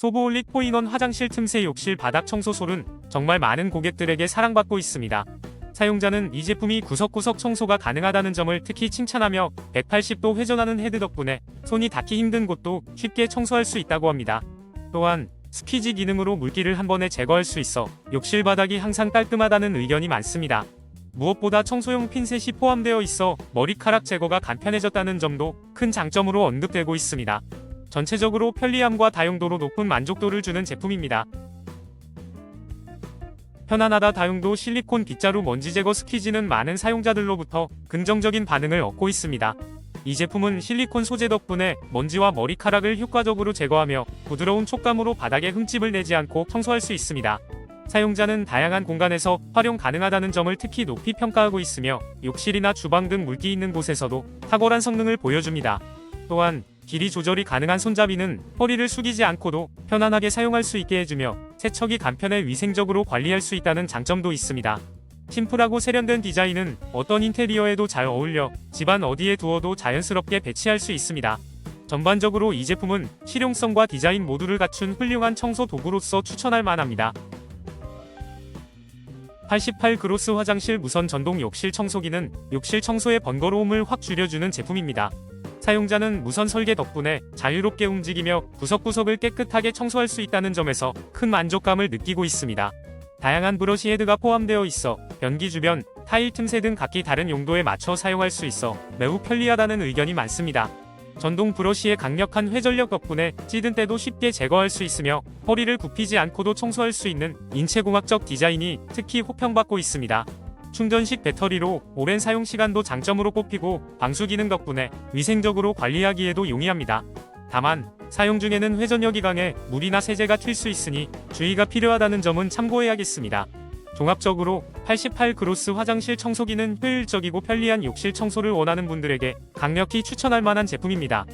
소보올릭 포인원 화장실 틈새 욕실 바닥 청소솔은 정말 많은 고객들에게 사랑받고 있습니다. 사용자는 이 제품이 구석구석 청소가 가능하다는 점을 특히 칭찬하며 180도 회전하는 헤드 덕분에 손이 닿기 힘든 곳도 쉽게 청소할 수 있다고 합니다. 또한 스퀴지 기능으로 물기를 한 번에 제거할 수 있어 욕실 바닥이 항상 깔끔하다는 의견이 많습니다. 무엇보다 청소용 핀셋이 포함되어 있어 머리카락 제거가 간편해졌다는 점도 큰 장점으로 언급되고 있습니다. 전체적으로 편리함과 다용도로 높은 만족도를 주는 제품입니다. 편안하다 다용도 실리콘 빗자루 먼지 제거 스퀴지는 많은 사용자들로부터 긍정적인 반응을 얻고 있습니다. 이 제품은 실리콘 소재 덕분에 먼지와 머리카락을 효과적으로 제거하며 부드러운 촉감으로 바닥에 흠집을 내지 않고 청소할 수 있습니다. 사용자는 다양한 공간에서 활용 가능하다는 점을 특히 높이 평가하고 있으며 욕실이나 주방 등 물기 있는 곳에서도 탁월한 성능을 보여줍니다. 또한 길이 조절이 가능한 손잡이는 허리를 숙이지 않고도 편안하게 사용할 수 있게 해주며 세척이 간편해 위생적으로 관리할 수 있다는 장점도 있습니다. 심플하고 세련된 디자인은 어떤 인테리어에도 잘 어울려 집안 어디에 두어도 자연스럽게 배치할 수 있습니다. 전반적으로 이 제품은 실용성과 디자인 모두를 갖춘 훌륭한 청소 도구로서 추천할 만합니다. 88 그로스 화장실 무선 전동 욕실 청소기는 욕실 청소의 번거로움을 확 줄여주는 제품입니다. 사용자는 무선 설계 덕분에 자유롭게 움직이며 구석구석을 깨끗하게 청소할 수 있다는 점에서 큰 만족감을 느끼고 있습니다. 다양한 브러시 헤드가 포함되어 있어 변기 주변, 타일 틈새 등 각기 다른 용도에 맞춰 사용할 수 있어 매우 편리하다는 의견이 많습니다. 전동 브러시의 강력한 회전력 덕분에 찌든 때도 쉽게 제거할 수 있으며 허리를 굽히지 않고도 청소할 수 있는 인체공학적 디자인이 특히 호평받고 있습니다. 충전식 배터리로 오랜 사용 시간도 장점으로 꼽히고 방수 기능 덕분에 위생적으로 관리하기에도 용이합니다. 다만 사용 중에는 회전력이 강해 물이나 세제가 튈 수 있으니 주의가 필요하다는 점은 참고해야겠습니다. 종합적으로 88 그로스 화장실 청소기는 효율적이고 편리한 욕실 청소를 원하는 분들에게 강력히 추천할 만한 제품입니다.